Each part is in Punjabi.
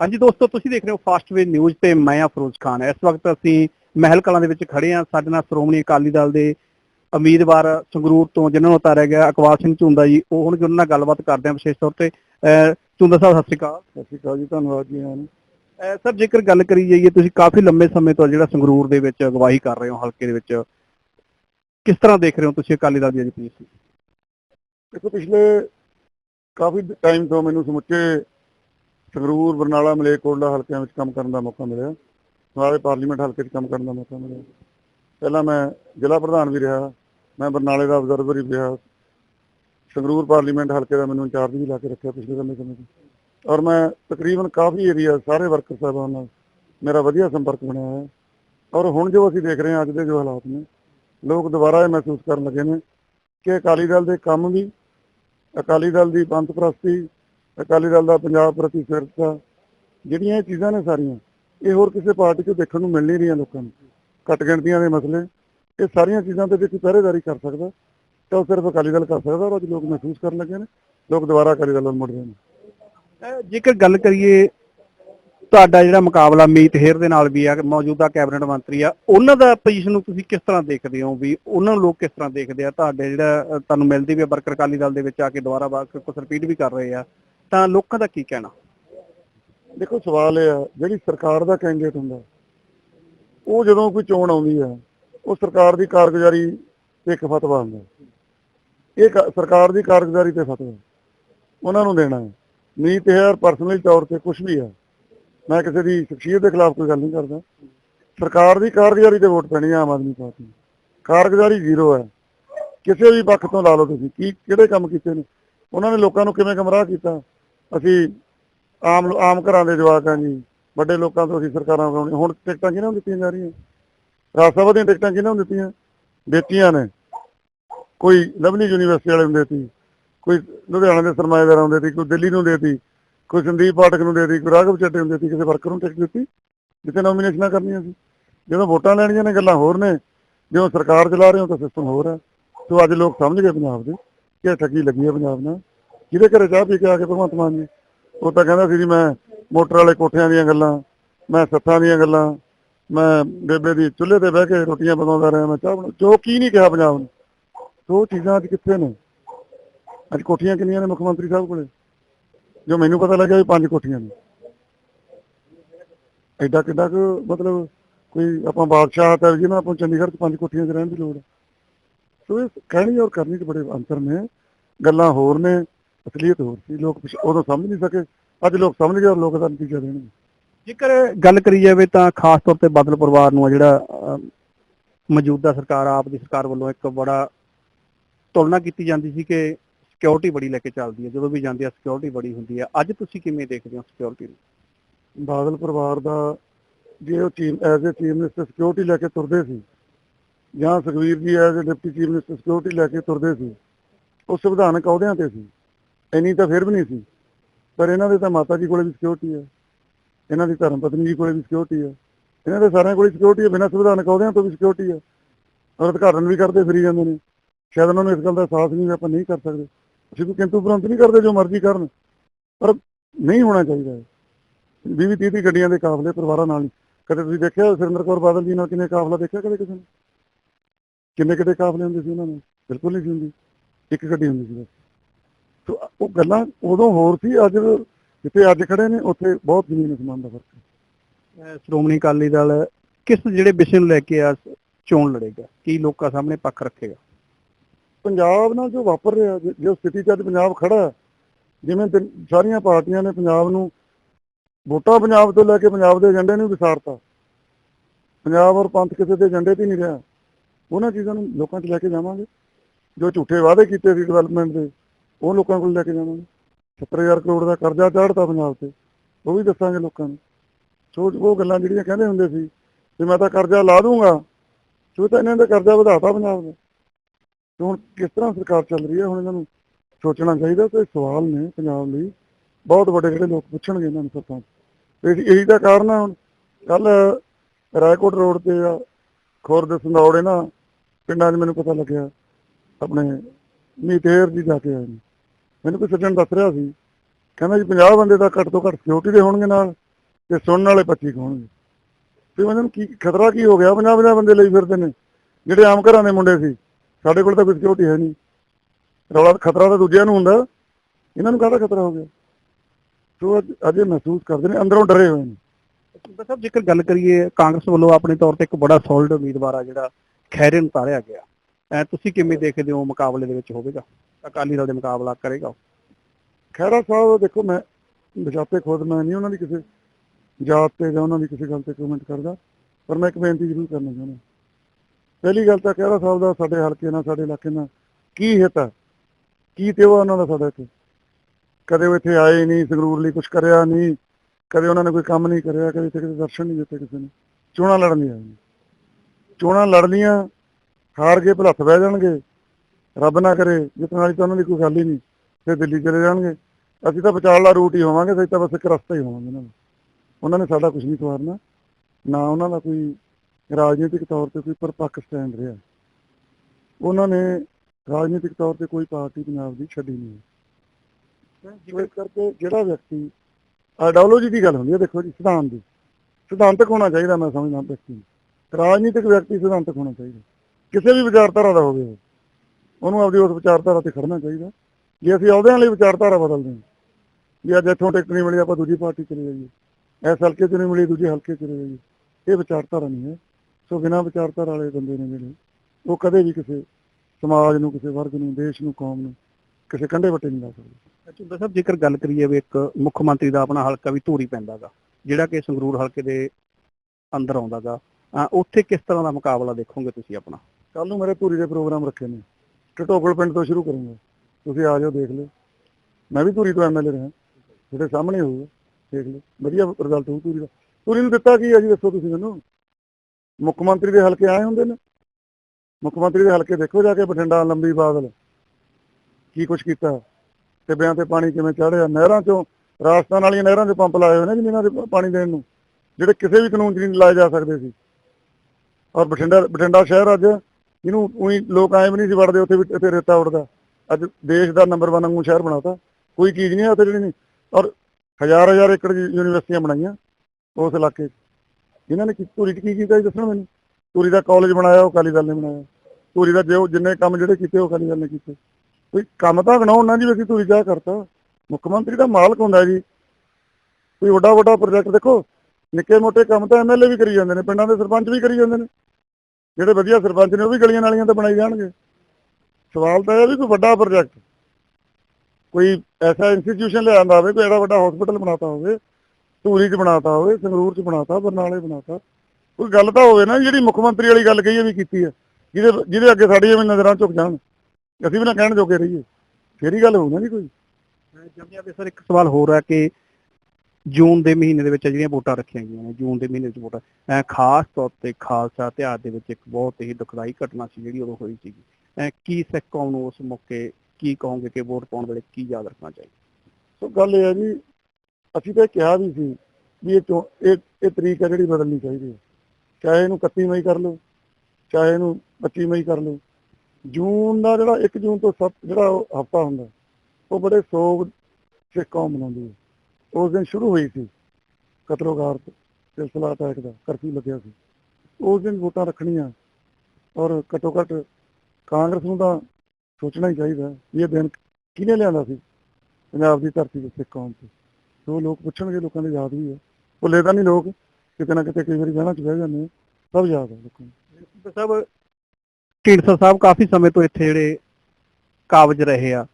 ਹਾਂਜੀ ਦੋਸਤੋ ਤੁਸੀਂ ਦੇਖ ਰਹੇ ਹੋ ਫਾਸਟਵੇ ਨਿਊਜ਼ ਤੇ ਮੈਂ ਆ ਫਰੋਜ਼ ਖਾਨ। ਇਸ ਵਕਤ ਅਸੀਂ ਮਹਿਲ ਕਲਾਂ ਦੇ ਵਿੱਚ ਖੜੇ ਹਾਂ। ਸਾਡੇ ਨਾਲ ਸ਼੍ਰੋਮਣੀ ਅਕਾਲੀ ਦਲ ਦੇ ਉਮੀਦਵਾਰ ਸੰਗਰੂਰ ਤੋਂ ਜਿਨ੍ਹਾਂ ਨੂੰ ਉਤਾਰਿਆ ਗਿਆ ਅਕਵਾਲ ਸਿੰਘ ਝੁੰਦਾ ਜੀ ਉਹ ਹੁਣ ਉਹਨਾਂ ਨਾਲ ਗੱਲਬਾਤ ਕਰਦੇ ਹਾਂ ਵਿਸ਼ੇਸ਼ ਤੌਰ ਤੇ। ਝੁੰਦਾ ਸਾਹਿਬ ਸਤਿ ਸ਼੍ਰੀ ਅਕਾਲ। ਸਤਿ ਸ਼੍ਰੀ ਅਕਾਲ ਜੀ ਧੰਨਵਾਦ ਜੀ ਹਾਂ ਅਹ ਸਰ ਜੇਕਰ ਗੱਲ ਕਰੀ ਜਾਈਏ ਤੁਸੀਂ ਕਾਫੀ ਲੰਬੇ ਸਮੇਂ ਤੋਂ ਜਿਹੜਾ ਸੰਗਰੂਰ ਦੇ ਵਿੱਚ ਅਗਵਾਈ ਕਰ ਰਹੇ ਹੋ ਹਲਕੇ ਦੇ ਵਿੱਚ। ਕਿਸ ਤਰ੍ਹਾਂ ਦੇਖ ਰਹੇ ਹੋ ਤੁਸੀਂ ਅਕਾਲੀ ਦਲ ਦੀ ਅੱਜ ਪੋਜੀਸ਼ਨ ਦੇਖੋ ਪਿਛਲੇ ਕਾਫੀ ਟਾਈਮ ਤੋਂ ਮੈਨੂੰ ਸਮੁੱਚੇ ਸੰਗਰੂਰ, ਬਰਨਾਲਾ, ਮਲੇਰਕੋਟਲਾ ਹਲਕਿਆਂ ਵਿੱਚ ਕੰਮ ਕਰਨ ਦਾ ਮੌਕਾ ਮਿਲਿਆ। ਨਾਲੇ ਪਾਰਲੀਮੈਂਟ ਹਲਕੇ 'ਚ ਕੰਮ ਕਰਨ ਦਾ ਮੌਕਾ ਮਿਲਿਆ। ਪਹਿਲਾਂ ਮੈਂ ਜ਼ਿਲ੍ਹਾ ਪ੍ਰਧਾਨ ਵੀ ਰਿਹਾ, ਮੈਂ ਬਰਨਾਲੇ ਦਾ ਅਬਜ਼ਰਵਰ ਵੀ ਰਿਹਾ। ਸੰਗਰੂਰ ਪਾਰਲੀਮੈਂਟ ਹਲਕੇ ਦਾ ਮੈਨੂੰ ਇੰਚਾਰਜ ਵੀ ਲਾ ਕੇ ਰੱਖਿਆ ਪਿਛਲੇ ਸਮੇਂ ਸਮੇਂ ਔਰ ਮੈਂ ਤਕਰੀਬਨ ਕਾਫੀ ਏਰੀਆ ਸਾਰੇ ਵਰਕਰ ਸਾਹਿਬਾਨ ਨਾਲ ਮੇਰਾ ਵਧੀਆ ਸੰਪਰਕ ਬਣਿਆ ਹੋਇਆ ਔਰ ਹੁਣ ਜੋ ਅਸੀਂ ਦੇਖ ਰਹੇ ਹਾਂ, ਅੱਜ ਦੇ ਜੋ ਹਾਲਾਤ ਨੇ, ਲੋਕ ਦੁਬਾਰਾ ਇਹ ਮਹਿਸੂਸ ਕਰਨ ਲੱਗੇ ਨੇ ਕਿ ਅਕਾਲੀ ਦਲ ਦੇ ਕੰਮ ਵੀ, ਅਕਾਲੀ ਦਲ ਦੀ ਪੰਥ ਪ੍ਰਸਤੀ ਅਕਾਲੀ ਦਲ ਦਾ ਪੰਜਾਬ ਪ੍ਰਤੀ ਸਿਰਸਾ ਜਿਹੜੀਆਂ ਇਹ ਚੀਜ਼ਾਂ ਨੇ ਸਾਰੀਆਂ, ਇਹ ਹੋਰ ਕਿਸੇ ਪਾਰਟੀ 'ਚ ਦੇਖਣ ਨੂੰ ਮਿਲ ਨਹੀਂ ਰਹੀਆਂ ਲੋਕਾਂ ਨੂੰ। ਘੱਟ ਗਿਣਤੀਆਂ ਦੇ ਮਸਲੇ, ਇਹ ਸਾਰੀਆਂ ਚੀਜ਼ਾਂ ਤੇ ਜੇ ਕੋਈ ਪਹਿਰੇਦਾਰੀ ਕਰ ਸਕਦਾ, ਤਾਂ ਉਹ ਸਿਰਫ ਅਕਾਲੀ ਦਲ ਕਰ ਸਕਦਾ ਔਰ ਅੱਜ ਲੋਕ ਮਹਿਸੂਸ ਕਰਨ ਲੱਗੇ ਨੇ, ਲੋਕ ਦੁਬਾਰਾ ਅਕਾਲੀ ਦਲ ਵੱਲ ਮੁੜ ਰਹੇ ਨੇ। ਜੇਕਰ ਗੱਲ ਕਰੀਏ, ਤੁਹਾਡਾ ਜਿਹੜਾ ਮੁਕਾਬਲਾ ਮੀਤ ਹੇਰ ਦੇ ਨਾਲ ਵੀ ਆ, ਮੌਜੂਦਾ ਕੈਬਨਿਟ ਮੰਤਰੀ ਆ, ਉਹਨਾਂ ਦਾ ਪੋਜੀਸ਼ਨ ਨੂੰ ਤੁਸੀਂ ਕਿਸ ਤਰ੍ਹਾਂ ਦੇਖਦੇ ਹੋ ਵੀ ਉਹਨਾਂ ਨੂੰ ਲੋਕ ਕਿਸ ਤਰ੍ਹਾਂ ਦੇਖਦੇ ਆ? ਤੁਹਾਡੇ ਜਿਹੜਾ ਤੁਹਾਨੂੰ ਮਿਲਦੀ ਵੀ ਵਰਕਰ ਅਕਾਲੀ ਦਲ ਦੇ ਵਿੱਚ ਆ ਕੇ ਦੁਬਾਰਾ ਵਾਕ ਕੁਝ ਵੀ ਕਰ ਰਹੇ ਆ ਤਾਂ ਲੋਕਾਂ ਦਾ ਕੀ ਕਹਿਣਾ? ਦੇਖੋ, ਸਵਾਲ ਇਹ ਆ, ਜਿਹੜੀ ਸਰਕਾਰ ਦਾ ਕੈਂਡੀਡੇਟ ਹੁੰਦਾ, ਉਹ ਜਦੋਂ ਕੋਈ ਚੋਣ ਆਉਂਦੀ ਆ, ਉਹ ਸਰਕਾਰ ਦੀ ਕਾਰਗੁਜ਼ਾਰੀ ਤੇ ਇੱਕ ਫਤਵਾ ਹੁੰਦਾ। ਇਹ ਸਰਕਾਰ ਦੀ ਕਾਰਗੁਜ਼ਾਰੀ ਤੇ ਫਤਵਾ। ਉਹਨਾਂ ਨੂੰ ਦੇਣਾ ਹੈ। ਨੀਤ ਹੈ ਪਰਸਨਲੀ ਤੌਰ ਤੇ ਕੁਝ ਵੀ ਆ। ਮੈਂ ਕਿਸੇ ਦੀ ਸ਼ਖਸੀਅਤ ਦੇ ਖਿਲਾਫ ਕੋਈ ਗੱਲ ਨਹੀਂ ਕਰਦਾ। ਸਰਕਾਰ ਦੀ ਕਾਰਗੁਜ਼ਾਰੀ ਤੇ ਵੋਟ ਪੈਣੀ ਆਮ ਆਦਮੀ ਪਾਰਟੀ ਨੂੰ। ਕਾਰਗੁਜ਼ਾਰੀ ਜ਼ੀਰੋ ਹੈ। ਕਿਸੇ ਵੀ ਪੱਖ ਤੋਂ ਲਾ ਲਓ ਤੁਸੀਂ, ਕੀ, ਕਿਹੜੇ ਕੰਮ ਕੀਤੇ ਨੇ? ਉਹਨਾਂ ਨੇ ਲੋਕਾਂ ਨੂੰ ਕਿਵੇਂ ਗਮਰਾਹ ਕੀਤਾ? ਅਸੀਂ ਆਮ ਆਮ ਘਰਾਂ ਦੇ ਜਵਾਕ ਆ ਜੀ। ਵੱਡੇ ਲੋਕਾਂ ਤੋਂ ਅਸੀਂ ਸਰਕਾਰਾਂ ਬਣਾਉਣੀ ਹੁਣ ਟਿਕਟਾਂ ਕਿਹਨਾਂ ਨੂੰ ਦਿੱਤੀਆਂ ਜਾ ਰਹੀਆਂ? ਰਾਜ ਸਭਾ ਦੀਆਂ ਟਿਕਟਾਂ ਕਿਹਨਾਂ ਨੂੰ ਦਿੱਤੀਆਂ? ਦਿੱਤੀਆਂ ਨੇ। ਕੋਈ ਲਵਲੀ ਯੂਨੀਵਰਸਿਟੀ ਵਾਲੇ ਨੂੰ ਦੇਤੀ, ਕੋਈ ਲੁਧਿਆਣਾ ਦੇ ਸਰਮਾਏਦਾਰਾਂ ਨੂੰ ਦੇਤੀ, ਕੋਈ ਦਿੱਲੀ ਨੂੰ ਦੇਤੀ, ਕੋਈ ਸੰਦੀਪ ਪਾਠਕ ਨੂੰ ਦੇਤੀ, ਕੋਈ ਰਾਘਵ ਚੱਡੇ ਨੂੰ ਦੇਤੀ, ਕਿਸੇ ਵਰਕਰ ਨੂੰ ਟਿਕਟ ਦਿੱਤੀ, ਜਿੱਥੇ ਨੋਮੀਨੇਸ਼ਨਾਂ ਕਰਨੀਆਂ ਸੀ। ਜਦੋਂ ਵੋਟਾਂ ਲੈਣੀਆਂ ਨੇ, ਗੱਲਾਂ ਹੋਰ ਨੇ। ਜਦੋਂ ਸਰਕਾਰ ਚਲਾ ਰਹੇ ਹੋ ਤਾਂ ਸਿਸਟਮ ਹੋਰ ਹੈ। ਸੋ ਅੱਜ ਲੋਕ ਸਮਝ ਗਏ ਪੰਜਾਬ ਦੇ ਕਿ ਠੱਗੀ ਲੱਗੀ ਹੈ ਪੰਜਾਬ ਨਾਲ। ਜਿਹਦੇ ਘਰੇ ਚਾਹ ਪੀ ਕੇ ਆ ਕੇ ਭਗਵੰਤ ਮਾਨ ਜੀ, ਉਹ ਤਾਂ ਕਹਿੰਦਾ ਸੀ ਜੀ, ਮੈਂ ਮੋਟਰ ਵਾਲੇ ਕੋਠਿਆਂ ਦੀਆਂ ਗੱਲਾਂ, ਮੈਂ ਸੱਥਾਂ ਦੀਆਂ ਗੱਲਾਂ, ਮੈਂ ਬੇਬੇ ਦੀ ਚੁੱਲ੍ਹੇ ਤੇ ਬਹਿ ਕੇ ਰੋਟੀਆਂ ਪਕਾਉਂਦਾ ਰਿਹਾ, ਮੈਂ ਚਾਹ ਬਣਾ, ਜੋ ਕੀ ਨਹੀਂ ਕਿਹਾ ਪੰਜਾਬ ਨੂੰ। ਉਹ ਚੀਜ਼ਾਂ ਅੱਜ ਕਿੱਥੇ ਨੇ? ਅੱਜ ਕੋਠੀਆਂ ਕਿੰਨੀਆਂ ਨੇ ਮੁੱਖ ਮੰਤਰੀ ਸਾਹਿਬ ਕੋਲੇ? ਜੋ ਮੈਨੂੰ ਪਤਾ ਲੱਗਿਆ ਵੀ ਪੰਜ ਕੋਠੀਆਂ ਨੇ। ਐਡਾ ਕਿੱਡਾ ਕੁ ਮਤਲਬ ਕੋਈ ਆਪਾਂ ਬਾਦਸ਼ਾਹ ਤਾਂ ਜਿਹਨਾਂ ਆਪਾਂ ਚੰਡੀਗੜ੍ਹ 'ਚ ਪੰਜ ਕੋਠੀਆਂ 'ਚ ਰਹਿਣ ਦੀ ਲੋੜ ਹੈ ਸੋ ਇਹ ਕਹਿਣੀ ਔਰ ਕਰਨੀ 'ਚ ਬੜੇ ਅੰਤਰ ਨੇ। ਗੱਲਾਂ ਹੋਰ ਨੇ। ਅਸਲੀਅਤ ਹੋਰ ਸੀ ਲੋਕ ਪਿਛ- ਉਦੋਂ ਸਮਝ ਨਹੀਂ ਸਕੇ ਅੱਜ ਲੋਕ ਸਮਝ ਗਏ ਔਰ ਲੋਕ ਦਾ ਨਤੀਜਾ ਦੇਣਗੇ। ਜੇਕਰ ਗੱਲ ਕਰੀ ਜਾਵੇ ਤਾਂ ਖਾਸ ਤੌਰ ਤੇ ਬਾਦਲ ਪਰਿਵਾਰ ਨੂੰ ਆ ਜਿਹੜਾ ਅਹ, ਮੌਜੂਦਾ ਸਰਕਾਰ ਆਪ ਦੀ ਸਰਕਾਰ ਵੱਲੋਂ ਇੱਕ ਬੜਾ ਤੁਲਨਾ ਕੀਤੀ ਜਾਂਦੀ ਸੀ ਕਿ ਸਿਕਿਉਰਿਟੀ ਬੜੀ ਲੈ ਕੇ ਚੱਲਦੀ ਹੈ ਜਦੋਂ ਵੀ ਜਾਂਦੀ ਹੈ ਸਿਕਿਉਰਿਟੀ ਬੜੀ ਹੁੰਦੀ ਹੈ ਅੱਜ ਤੁਸੀਂ ਕਿਵੇਂ ਦੇਖਦੇ ਹੋ ਸਿਕਿਉਰਿਟੀ ਨੂੰ? ਬਾਦਲ ਪਰਿਵਾਰ ਦਾ ਜੇ ਉਹ chief as a chief minister security ਲੈ ਕੇ ਤੁਰਦੇ ਸੀ ਜਾਂ Sukhvir ji as a deputy chief minister security ਲੈ ਕੇ ਤੁਰਦੇ ਸੀ ਉਹ ਸੰਵਿਧਾਨਕ ਅਹੁਦਿਆਂ ਤੇ ਸੀ। ਇੰਨੀ ਤਾਂ ਫਿਰ ਵੀ ਨਹੀਂ ਸੀ। ਪਰ ਇਹਨਾਂ ਦੇ ਤਾਂ ਮਾਤਾ ਜੀ ਕੋਲੇ ਵੀ ਸਿਕਿਉਰਿਟੀ ਹੈ ਇਹਨਾਂ ਦੀ ਧਰਮ ਪਤਨੀ ਜੀ ਕੋਲੇ ਵੀ ਸਿਕਿਉਰਿਟੀ ਹੈ ਇਹਨਾਂ ਦੇ ਸਾਰਿਆਂ ਕੋਲੇ ਸਿਕਿਉਰਿਟੀ ਹੈ ਬਿਨਾਂ ਸੰਵਿਧਾਨਕ ਅਹੁਦਿਆਂ ਤੋਂ ਵੀ ਸਿਕਿਉਰਿਟੀ ਹੈ ਔਰ ਉਦਘਾਟਨ ਵੀ ਕਰਦੇ ਫਿਰੀ ਜਾਂਦੇ ਨੇ। ਸ਼ਾਇਦ ਉਹਨਾਂ ਨੂੰ ਇਸ ਗੱਲ ਦਾ ਅਹਿਸਾਸ ਨਹੀਂ ਵੀ ਆਪਾਂ ਨਹੀਂ ਕਰ ਸਕਦੇ। ਅਸੀਂ ਕੋਈ ਕਿੰਤੂ ਪ੍ਰੰਤ ਨਹੀਂ ਕਰਦੇ ਜੋ ਮਰਜ਼ੀ ਕਰਨ। ਪਰ ਨਹੀਂ ਹੋਣਾ ਚਾਹੀਦਾ ਹੈ। ਵੀਹ ਵੀਹ ਤੀਹ ਤੀਹ ਗੱਡੀਆਂ ਦੇ ਕਾਫਲੇ ਪਰਿਵਾਰਾਂ ਨਾਲ ਹੀ। ਕਦੇ ਤੁਸੀਂ ਦੇਖਿਆ ਸੁਰਿੰਦਰ ਕੌਰ ਬਾਦਲ ਜੀ ਨਾਲ ਕਿੰਨੇ ਕਾਫਲਾ ਦੇਖਿਆ ਕਦੇ ਕਿਸੇ ਨੇ? ਕਿੰਨੇ ਕਿਤੇ ਕਾਫਲੇ ਹੁੰਦੇ ਸੀ ਉਹਨਾਂ ਨੂੰ ਬਿਲਕੁਲ ਨਹੀਂ ਸੀ ਹੁੰਦੀ। ਇੱਕ ਗੱਡੀ ਹੁੰਦੀ ਸੀ ਬਸ। ਸੋ ਉਹ ਗੱਲਾਂ ਉਦੋਂ ਹੋਰ ਸੀ ਅੱਜ ਜਿੱਥੇ ਅੱਜ ਖੜੇ ਨੇ ਉੱਥੇ ਬਹੁਤ ਜ਼ਮੀਨ ਅਸਮਾਨ ਦਾ ਫ਼ਰਕ ਹੈ। ਸ਼੍ਰੋਮਣੀ ਅਕਾਲੀ ਦਲ ਕਿਸ ਜਿਹੜੇ ਵਿਸ਼ੇ ਨੂੰ ਲੈ ਕੇ ਆ ਚੋਣ ਲੜੇਗਾ? ਕੀ ਲੋਕਾਂ ਸਾਹਮਣੇ ਪੱਖ ਰੱਖੇਗਾ? ਪੰਜਾਬ ਨਾਲ ਜੋ ਵਾਪਰ ਰਿਹਾ ਜੋ- ਸਥਿਤੀ 'ਚ ਅੱਜ ਪੰਜਾਬ ਖੜਾ ਹੈ, ਜਿਵੇਂ ਸਾਰੀਆਂ ਪਾਰਟੀਆਂ ਨੇ ਪੰਜਾਬ ਨੂੰ ਵੋਟਾਂ ਪੰਜਾਬ ਤੋਂ ਲੈ ਕੇ ਪੰਜਾਬ ਦੇ ਏਜੰਡੇ ਨੂੰ ਵਿਸਾਰਤਾ ਪੰਜਾਬ ਔਰ ਪੰਥ ਕਿਸੇ ਦੇ ਏਜੰਡੇ ਤੇ ਨਹੀਂ ਰਿਹਾ। ਉਹਨਾਂ ਚੀਜ਼ਾਂ ਨੂੰ ਲੋਕਾਂ 'ਚ ਲੈ ਕੇ ਜਾਵਾਂਗੇ। ਜੋ ਝੂਠੇ ਵਾਅਦੇ ਕੀਤੇ ਸੀ ਡਿਵੈਲਪਮੈਂਟ ਦੇ ਉਹ ਲੋਕਾਂ ਕੋਲ ਲੈ ਕੇ ਜਾਵਾਂਗੇ। 70000 ਕਰੋੜ ਦਾ ਕਰਜ਼ਾ ਚਾੜਤਾ ਪੰਜਾਬ ਤੇ। ਉਹ ਵੀ ਦੱਸਾਂਗੇ ਲੋਕਾਂ ਨੂੰ। ਸੋਚ ਉਹ ਗੱਲਾਂ ਜਿਹੜੀਆਂ ਕਹਿੰਦੇ ਹੁੰਦੇ ਸੀ ਵੀ ਮੈਂ ਤਾਂ ਕਰਜ਼ਾ ਲਾ ਦੂੰਗਾ, ਸੋ ਤਾਂ ਇਹਨਾਂ ਦਾ ਕਰਜ਼ਾ ਵਧਾਤਾ ਪੰਜਾਬ ਦਾ ਹੁਣ ਕਿਸ ਤਰ੍ਹਾਂ ਸਰਕਾਰ ਚੱਲ ਰਹੀ ਹੈ, ਹੁਣ ਇਹਨਾਂ ਨੂੰ ਸੋਚਣਾ ਚਾਹੀਦਾ ਤੇ ਸਵਾਲ ਨੇ ਪੰਜਾਬ ਲਈ। ਬਹੁਤ ਵੱਡੇ ਜਿਹੜੇ ਲੋਕ ਪੁੱਛਣਗੇ ਇਹਨਾਂ ਨੂੰ ਸਰਕਾਰ ਤੇ ਇਹੀ- ਇਹੀ ਤਾਂ ਕਾਰਨ ਆ ਹੁਣ। ਕੱਲ ਰਾਏਕੋਟ ਰੋਡ ਤੇ ਆ ਖੁਰਦ ਸੰਦੌੜੇ ਨਾ ਪਿੰਡਾਂ 'ਚ ਮੈਨੂੰ ਪਤਾ ਲੱਗਿਆ। ਆਪਣੇ ਮੀਤੇਰ ਜੀ ਜਾ ਕੇ ਆਏ ਨੇ। ਮੈਨੂੰ ਕੋਈ ਸੱਜਣ ਦੱਸ ਰਿਹਾ ਸੀ। ਕਹਿੰਦਾ ਜੀ 50 ਬੰਦੇ ਤਾਂ ਘੱਟ ਤੋਂ ਘੱਟ ਸਿਕਿਉਰਿਟੀ ਦੇ ਹੋਣਗੇ ਨਾਲ ਤੇ ਸੁਣਨ ਵਾਲੇ 25 ਹੋਣਗੇ। ਤੇ ਉਹਨਾਂ ਕੀ ਖਤਰਾ ਕੀ ਹੋ ਗਿਆ? 50 50 ਬੰਦੇ ਲਈ ਫਿਰਦੇ ਨੇ। ਜਿਹੜੇ ਆਮ ਘਰਾਂ ਦੇ ਮੁੰਡੇ ਸੀ, ਸਾਡੇ ਕੋਲ ਤਾਂ ਕੋਈ ਸਿਕਿਉਰਿਟੀ ਹੈ ਨਹੀਂ। ਰੌਲਾ ਖਤਰਾ ਤਾਂ ਦੂਜਿਆਂ ਨੂੰ ਹੁੰਦਾ। ਇਹਨਾਂ ਨੂੰ ਕਾਹਦਾ ਖਤਰਾ ਹੋ ਗਿਆ? ਸੋ ਅਜੇ ਮਹਿਸੂਸ ਕਰਦੇ ਨੇ, ਅੰਦਰੋਂ ਡਰੇ ਹੋਏ ਨੇ। ਸੁੰਦਰ ਸਾਹਿਬ ਜੇਕਰ ਗੱਲ ਕਰੀਏ, ਕਾਂਗਰਸ ਵੱਲੋਂ ਆਪਣੇ ਤੌਰ ਤੇ ਇੱਕ ਬੜਾ ਸੋਲਿਡ ਉਮੀਦਵਾਰ ਆ ਜਿਹੜਾ ਖੈਰੇ ਨੂੰ ਉਤਾਰਿਆ ਗਿਆ। ਤੁਸੀਂ ਕਿਵੇਂ ਦੇਖਦੇ ਹੋ ਮੁਕਾਬਲੇ ਦੇ ਵਿੱਚ ਹੋਵੇਗਾ? ਅਕਾਲੀ ਦਲ ਦੇ ਮੁਕਾਬਲਾ ਕਰੇਗਾ ਖੈਰਾ ਸਾਹਿਬ, ਦੇਖੋ ਮੈਂ ਬਜਾਤੇ ਖੁਦ ਮੈਂ ਨਹੀਂ ਉਹਨਾਂ ਦੀ ਕਿਸੇ ਜਾਤ ਤੇ ਜਾਂ ਉਹਨਾਂ ਦੀ ਕਿਸੇ ਗੱਲ ਤੇ ਕਮੈਂਟ ਕਰਦਾ, ਪਰ ਮੈਂ ਇੱਕ ਬੇਨਤੀ ਜ਼ਰੂਰ ਕਰਨਾ ਚਾਹੁੰਦਾ। ਪਹਿਲੀ ਗੱਲ ਤਾਂ ਖੈਰਾ ਸਾਹਿਬ ਦਾ ਸਾਡੇ ਹਲਕੇ ਨਾਲ, ਸਾਡੇ ਇਲਾਕੇ ਨਾਲ ਕੀ ਹਿੱਤ ਹੈ? ਕੀ ਤੇ ਉਹਨਾਂ ਦਾ ਸਾਡਾ ਇੱਥੇ? ਕਦੇ ਉਹ ਇੱਥੇ ਆਏ ਨਹੀਂ, ਸੰਗਰੂਰ ਲਈ ਕੁਝ ਕਰਿਆ ਨਹੀਂ, ਕਦੇ ਉਹਨਾਂ ਨੇ ਕੋਈ ਕੰਮ ਨਹੀਂ ਕਰਿਆ, ਕਦੇ ਇੱਥੇ ਕਿਸੇ ਦਰਸ਼ਨ ਨਹੀਂ ਦਿੱਤੇ ਕਿਸੇ ਨੇ। ਚੋਣਾਂ ਲੜਨੀਆਂ ਚੋਣਾਂ ਲੜਨੀਆਂ ਹਾਰ ਕੇ ਭਲੱਥ ਬਹਿ ਜਾਣਗੇ। ਰੱਬ ਨਾ ਕਰੇ ਜਿੱਤਣ ਵਾਲੀ ਤਾਂ ਉਹਨਾਂ ਦੀ ਕੋਈ ਗੱਲ ਹੀ ਨਹੀਂ ਫਿਰ ਦਿੱਲੀ ਚਲੇ ਜਾਣਗੇ। ਅਸੀਂ ਤਾਂ ਵਿਚਾਰਲਾ ਰੂਟ ਹੀ ਹੋਵਾਂਗੇ ਅਸੀਂ ਤਾਂ ਬਸ ਇੱਕ ਰਸਤਾ ਹੀ ਹੋਵਾਂਗੇ ਉਹਨਾਂ ਦਾ। ਉਹਨਾਂ ਨੇ ਸਾਡਾ ਕੁਝ ਨਹੀਂ ਸਵਾਰਨਾ ਨਾ ਉਹਨਾਂ ਦਾ ਕੋਈ ਰਾਜਨੀਤਿਕ ਤੌਰ ਤੇ ਕੋਈ ਪਰਪੱਕ ਸਟੈਂਡ ਰਿਹਾ। ਉਹਨਾਂ ਨੇ ਰਾਜਨੀਤਿਕ ਤੌਰ ਤੇ ਕੋਈ ਪਾਰਟੀ ਪੰਜਾਬ ਦੀ ਛੱਡੀ ਨਹੀਂ। ਇਸ ਕਰਕੇ ਜਿਹੜਾ ਵਿਅਕਤੀ ਆਈਡੀਓਲੋਜੀ ਦੀ ਗੱਲ ਹੁੰਦੀ ਹੈ ਦੇਖੋ ਜੀ ਸਿਧਾਂਤ ਦੀ। ਸਿਧਾਂਤਕ ਹੋਣਾ ਚਾਹੀਦਾ ਮੈਂ ਸਮਝਦਾ ਵਿਅਕਤੀ। ਰਾਜਨੀਤਿਕ ਵਿਅਕਤੀ ਸਿਧਾਂਤਕ ਹੋਣਾ ਚਾਹੀਦਾ। ਕਿਸੇ ਵੀ ਵਿਚਾਰਧਾਰਾ ਦਾ ਹੋਵੇ। ਉਹਨੂੰ ਆਪਦੀ ਉਸ ਵਿਚਾਰਧਾਰਾ ਤੇ ਖੜਨਾ ਚਾਹੀਦਾ। ਜੇ ਅਸੀਂ ਅਹੁਦਿਆਂ ਲਈ ਵਿਚਾਰਧਾਰਾ ਬਦਲਦੇ ਹਾਂ ਵੀ ਅੱਜ ਇੱਥੋਂ ਟਿਕਟ ਨਹੀਂ ਮਿਲੀ ਆਪਾਂ ਦੂਜੀ ਪਾਰਟੀ ਚਲੇ ਜਾਈਏ। ਇਸ ਹਲਕੇ 'ਚ ਨਹੀਂ ਮਿਲੀ ਦੂਜੇ ਹਲਕੇ 'ਚ ਚਲੇ ਜਾਈਏ। ਇਹ ਵਿਚਾਰਧਾਰਾ ਨਹੀਂ ਹੈ। ਸੋ ਬਿਨਾਂ ਵਿਚਾਰਧਾਰਾ ਵਾਲੇ ਬੰਦੇ ਨੇ ਜਿਹੜੇ ਉਹ ਕਦੇ ਵੀ ਕਿਸੇ ਸਮਾਜ ਨੂੰ ਕਿਸੇ ਵਰਗ ਨੂੰ ਦੇਸ਼ ਨੂੰ ਕੌਮ ਨੂੰ ਕਿਸੇ ਕੰਢੇ ਵੱਟੇ ਨਹੀਂ ਲਾ ਸਕਦੇ। ਸੁੰਦਰ ਸਾਹਿਬ ਜੇਕਰ ਗੱਲ ਕਰੀਏ ਵੀ ਇੱਕ ਮੁੱਖ ਮੰਤਰੀ ਦਾ ਆਪਣਾ ਹਲਕਾ ਵੀ ਧੂਰੀ ਪੈਂਦਾਗਾ ਜਿਹੜਾ ਕਿ ਸੰਗਰੂਰ ਹਲਕੇ ਦੇ ਅੰਦਰ ਆਉਂਦਾਗਾ ਉੱਥੇ ਕਿਸ ਤਰ੍ਹਾਂ ਦਾ ਮੁਕਾਬਲਾ ਦੇਖੋਗੇ ਤੁਸੀਂ ਆਪਣਾ? ਕੱਲ ਨੂੰ ਮੇਰੇ ਧੂਰੀ ਦੇ ਪ੍ਰੋਗਰਾਮ ਰੱਖੇ ਨੇ। ਟਟੋਕਲ ਪਿੰਡ ਤੋਂ ਸ਼ੁਰੂ ਕਰੂੰਗਾ। ਤੁਸੀਂ ਆ ਜਾਓ, ਦੇਖ ਲਿਓ। ਮੈਂ ਵੀ ਧੂਰੀ ਤੋਂ ਐਮਐਲਏ ਰਿਹਾ। ਜਿਹੜੇ ਸਾਹਮਣੇ ਹੋਊਗਾ ਦੇਖ ਲਓ। ਵਧੀਆ ਰਿਜ਼ਲਟ ਹੋਊ ਧੂਰੀ ਦਾ। ਧੂਰੀ ਨੂੰ ਦਿੱਤਾ ਕੀ ਹੈ ਜੀ, ਦੱਸੋ ਤੁਸੀਂ ਮੈਨੂੰ? ਮੁੱਖ ਮੰਤਰੀ ਦੇ ਹਲਕੇ ਆਏ ਹੁੰਦੇ ਨੇ। ਮੁੱਖ ਮੰਤਰੀ ਦੇ ਹਲਕੇ ਦੇਖੋ ਜਾ ਕੇ, ਬਠਿੰਡਾ, ਲੰਬੀ ਬਾਦਲ। ਕੀ ਕੁਛ ਕੀਤਾ? ਟਿੱਬਿਆਂ ਤੇ ਪਾਣੀ ਕਿਵੇਂ ਚੜਿਆ ਨਹਿਰਾਂ ਚੋਂ, ਰਾਜਸਥਾਨ ਵਾਲੀਆਂ ਨਹਿਰਾਂ ਦੇ ਪੰਪ ਲਾਏ ਹੋਏ ਨੇ ਜਿਨ੍ਹਾਂ ਦੇ ਪਾਣੀ ਦੇਣ ਨੂੰ। ਜਿਹੜੇ ਕਿਸੇ ਵੀ ਕਾਨੂੰਨ 'ਚ ਨਹੀਂ ਲਾਏ ਜਾ ਸਕਦੇ ਸੀ। ਔਰ ਬਠਿੰਡਾ ਬਠਿੰਡਾ ਸ਼ਹਿਰ ਅੱਜ ਇਹਨੂੰ ਉਹੀ ਲੋਕ ਆਏ ਵੀ ਨਹੀਂ ਸੀ ਵੜਦੇ ਉੱਥੇ ਵੀ ਇੱਥੇ ਰੇਤਾ ਉੱਡਦਾ ਅੱਜ ਦੇਸ਼ ਦਾ ਨੰਬਰ 1 ਵਾਂਗੂ ਸ਼ਹਿਰ ਬਣਾਤਾ। ਕੋਈ ਚੀਜ਼ ਨਹੀਂ ਉੱਥੇ ਜਿਹੜੀ ਨਹੀਂ। ਔਰ ਹਜ਼ਾਰ ਹਜ਼ਾਰ ਏਕੜ ਯੂਨੀਵਰਸਿਟੀਆਂ ਬਣਾਈਆਂ ਉਸ ਇਲਾਕੇ 'ਚ। ਇਹਨਾਂ ਨੇ ਕੀ ਧੂਰੀ 'ਚ ਕੀ ਕੀਤਾ ਦੱਸਣਾ ਮੈਨੂੰ? ਧੂਰੀ ਦਾ ਕਾਲਜ ਬਣਾਇਆ, ਉਹ ਅਕਾਲੀ ਦਲ ਨੇ ਬਣਾਇਆ। ਧੂਰੀ ਦਾ ਜੋ ਜਿੰਨੇ ਕੰਮ ਜਿਹੜੇ ਕੀਤੇ, ਉਹ ਅਕਾਲੀ ਦਲ ਨੇ ਕੀਤੇ। ਕੋਈ ਕੰਮ ਤਾਂ ਗਣਾਓ ਨਾ ਜੀ ਅਸੀਂ ਧੂਰੀ ਜਾ ਕਰਤਾ। ਮੁੱਖ ਮੰਤਰੀ ਦਾ ਮਾਲਕ ਹੁੰਦਾ ਜੀ। ਕੋਈ ਵੱਡਾ ਵੱਡਾ ਪ੍ਰੋਜੈਕਟ ਦੇਖੋ। ਨਿੱਕੇ ਮੋਟੇ ਕੰਮ ਤਾਂ ਐਮਐਲਏ ਵੀ ਕਰੀ ਜਾਂਦੇ ਨੇ, ਪਿੰਡਾਂ ਦੇ ਸਰਪੰਚ ਵੀ ਕਰੀ ਜਾਂਦੇ ਨੇ। ਜਿਹੜੇ ਵਧੀਆ ਸਰਪੰਚ ਨੇ ਉਹ ਵੀ ਗਲੀਆਂ ਨਾਲੀਆਂ ਤਾਂ ਬਣਾਈ ਜਾਣਗੇ। ਸਵਾਲ ਤਾਂ ਇਹ ਵੀ ਕੋਈ ਵੱਡਾ ਪ੍ਰੋਜੈਕਟ ਕੋਈ ਐਸਾ ਇੰਸਟੀਟਿਊਸ਼ਨ ਲਿਆਂਦਾ ਹੋਵੇ, ਕੋਈ ਐਡਾ ਵੱਡਾ ਹਸਪੀਟਲ ਬਣਾਤਾ ਹੋਵੇ, ਧੂਰੀ 'ਚ ਬਣਾਤਾ ਹੋਵੇ, ਸੰਗਰੂਰ 'ਚ ਬਣਾਤਾ, ਬਰਨਾਲੇ ਬਣਾਤਾ। ਕੋਈ ਗੱਲ ਤਾਂ ਹੋਵੇ ਨਾ ਜਿਹੜੀ ਮੁੱਖ ਮੰਤਰੀ ਵਾਲੀ ਗੱਲ ਕਹੀਏ ਵੀ ਕੀਤੀ ਹੈ, ਜਿਹਦੇ ਜਿਹਦੇ ਅੱਗੇ ਸਾਡੀਆਂ ਵੀ ਨਜ਼ਰਾਂ ਝੁਕ ਜਾਣ, ਅਸੀਂ ਵੀ ਨਾ ਕਹਿਣ ਜੋਗੇ ਰਹੀਏ। ਫੇਰ ਹੀ ਗੱਲ ਹੋਊ ਨਾ ਜੀ ਕੋਈ। ਜਮੀਆਂ ਦੇ ਸਰ ਇੱਕ ਸਵਾਲ ਹੋਰ ਹੈ ਕਿ ਜੂਨ ਦੇ ਮਹੀਨੇ ਦੇ ਵਿੱਚ ਜਿਹੜੀਆਂ ਵੋਟਾਂ ਰੱਖੀਆਂ ਗਈਆਂ ਨੇ, ਜੂਨ ਦੇ ਮਹੀਨੇ ਵਿੱਚ ਵੋਟਾਂ। ਖਾਸ ਤੌਰ ਤੇ ਖਾਲਸਾ ਇਤਿਹਾਸ ਦੇ ਵਿੱਚ ਇੱਕ ਬਹੁਤ ਹੀ ਦੁਖਦਾਈ ਘਟਨਾ ਸੀ ਜਿਹੜੀ ਉਦੋਂ ਹੋਈ ਸੀਗੀ। ਕੀ ਸਿੱਖ ਕੌਮ ਨੂੰ ਉਸ ਮੌਕੇ ਕੀ ਕਹੋਗੇ ਕਿ ਵੋਟ ਪਾਉਣ ਵੇਲੇ ਕੀ ਯਾਦ ਰੱਖਣਾ ਚਾਹੀਦਾ? ਸੋ ਗੱਲ ਇਹ ਹੈ ਜੀ, ਅਸੀਂ ਤਾਂ ਇਹ ਕਿਹਾ ਵੀ ਸੀ ਵੀ ਇਹ ਚੋਂ, ਇਹ ਇਹ ਤਰੀਕ ਹੈ ਜਿਹੜੀ ਬਦਲਣੀ ਚਾਹੀਦੀ ਹੈ। ਚਾਹੇ ਇਹਨੂੰ 31 ਮਈ ਕਰ ਲਓ, ਚਾਹੇ ਇਹਨੂੰ 25 ਮਈ ਕਰ ਲਓ। ਜੂਨ ਦਾ ਜਿਹੜਾ 1 ਜੂਨ ਤੋਂ ਸੱਤ ਜਿਹੜਾ ਹਫਤਾ ਹੁੰਦਾ, ਉਹ ਬੜੇ ਸੋਗ ਸਿੱਖ ਕੌਮ ਮਨਾਉਂਦੀ ਹੈ। ਉਸ ਦਿਨ ਸ਼ੁਰੂ ਹੋਈ ਸੀ ਕਤਲੋਗਾਰ ਸਿਲਸਿਲਾ ਅਟੈਕ ਦਾ, ਕਰਫਿਊ ਲੱਗਿਆ ਸੀ। ਉਸ ਦਿਨ ਵੋਟਾਂ ਰੱਖਣੀਆਂ ਔਰ ਘੱਟੋ ਘੱਟ ਕਾਂਗਰਸ ਨੂੰ ਤਾਂ ਸੋਚਣਾ ਹੀ ਚਾਹੀਦਾ ਵੀ ਇਹ ਦਿਨ ਕਿਹਨੇ ਲਿਆਂਦਾ ਸੀ ਪੰਜਾਬ ਦੀ ਧਰਤੀ ਤੇ ਸਿੱਖ ਕੌਮ ਤੇ। ਸੋ ਲੋਕ ਪੁੱਛਣਗੇ ਲੋਕਾਂ ਦੇ ਯਾਦ ਵੀ ਹੈ। ਭੁੱਲੇ ਤਾਂ ਨਹੀਂ ਲੋਕ, ਕਿਤੇ ਨਾ ਕਿਤੇ ਕਈ ਵਾਰੀ ਵਿਆਹਾਂ 'ਚ ਬਹਿ ਜਾਂਦੇ ਆ ਸਭ ਯਾਦ ਹੈ ਲੋਕਾਂ ਨੂੰ। ਸਾਹਿਬ ਢੀਂਡਸਾ ਸਾਹਿਬ ਕਾਫੀ ਸਮੇਂ ਤੋਂ ਇੱਥੇ ਜਿਹੜੇ ਕਾਬਜ ਰਹੇ ਆ।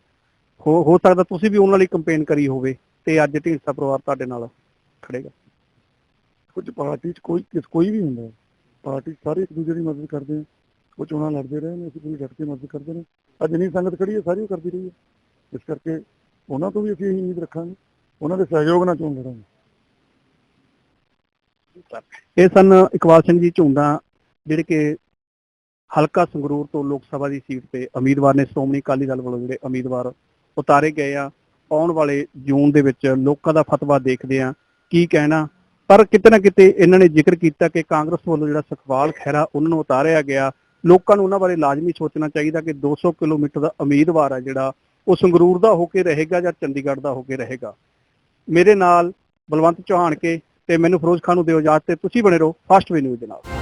ਹੋ ਹੋ ਸਕਦਾ ਤੁਸੀਂ ਵੀ ਉਹਨਾਂ ਲਈ ਕੰਪੇਨ ਕਰੀ ਹੋਵੇ। ਤੇ ਅੱਜ ਢੀਂਡਸਾ ਪਰਿਵਾਰ ਤੁਹਾਡੇ ਨਾਲ ਖੜੇਗਾ। ਕੁਝ ਪਾਰਟੀ 'ਚ ਕੋਈ ਕਿਸ ਕੋਈ ਵੀ ਹੁੰਦਾ। ਪਾਰਟੀ ਸਾਰੇ ਇੱਕ ਦੂਜੇ ਦੀ ਮਦਦ ਕਰਦੇ ਆ ਉਹ ਚੋਣਾਂ ਲੜਦੇ ਰਹੇ ਨੇ ਅਸੀਂ ਪੂਰੀ ਡਟ ਕੇ ਮਦਦ ਕਰਦੇ ਨੇ। ਅੱਜ ਨਹੀਂ ਸੰਗਤ ਖੜੀ ਹੈ ਸਾਰੀ ਕਰਦੀ ਰਹੀ ਹੈ। ਇਸ ਕਰਕੇ ਉਹਨਾਂ ਤੋਂ ਵੀ ਅਸੀਂ ਇਹੀ ਉਮੀਦ ਰੱਖਾਂਗੇ। ਉਹਨਾਂ ਦੇ ਸਹਿਯੋਗ ਨਾਲ ਚੋਣ ਲੜਾਂਗੇ। ਇਹ ਸਨ ਇਕਬਾਲ ਸਿੰਘ ਜੀ ਝੁੰਦਾ ਜਿਹੜੇ ਕਿ ਹਲਕਾ ਸੰਗਰੂਰ ਤੋਂ ਲੋਕ ਸਭਾ ਦੀ ਸੀਟ ਤੇ ਉਮੀਦਵਾਰ ਨੇ। ਸ਼੍ਰੋਮਣੀ ਅਕਾਲੀ ਦਲ ਵੱਲੋਂ ਜਿਹੜੇ ਉਮੀਦਵਾਰ ਉਤਾਰੇ ਗਏ ਆ। ਆਉਣ ਵਾਲੇ ਜੂਨ ਦੇ ਵਿੱਚ ਲੋਕਾਂ ਦਾ ਫਤਵਾ ਦੇਖਦੇ ਆ ਕੀ ਕਹਿਣਾ। ਪਰ ਕਿਤੇ ਨਾ ਕਿਤੇ ਇਹਨਾਂ ਨੇ ਜ਼ਿਕਰ ਕੀਤਾ ਕਿ ਕਾਂਗਰਸ ਵੱਲੋਂ ਜਿਹੜਾ ਸੁਖਵਾਲ ਖਹਿਰਾ ਉਹਨਾਂ ਨੂੰ ਉਤਾਰਿਆ ਗਿਆ। ਲੋਕਾਂ ਨੂੰ ਉਹਨਾਂ ਬਾਰੇ ਲਾਜ਼ਮੀ ਸੋਚਣਾ ਚਾਹੀਦਾ ਕਿ 200 ਕਿਲੋਮੀਟਰ ਦਾ ਉਮੀਦਵਾਰ ਆ ਜਿਹੜਾ, ਉਹ ਸੰਗਰੂਰ ਦਾ ਹੋ ਕੇ ਰਹੇਗਾ ਜਾਂ ਚੰਡੀਗੜ੍ਹ ਦਾ ਹੋ ਕੇ ਰਹੇਗਾ। ਮੇਰੇ ਨਾਲ ਬਲਵੰਤ ਚੌਹਾਨ ਕੇ ਤੇ ਮੈਨੂੰ ਫਿਰੋਜ਼ ਖਾਨ ਨੂੰ ਦਿਓ ਇਜਾਜ਼ਤ ਤੇ ਤੁਸੀਂ ਬਣੇ ਰਹੋ ਫਸਟ ਵੀ ਨਿਊਜ਼ ਦੇ ਨਾਲ।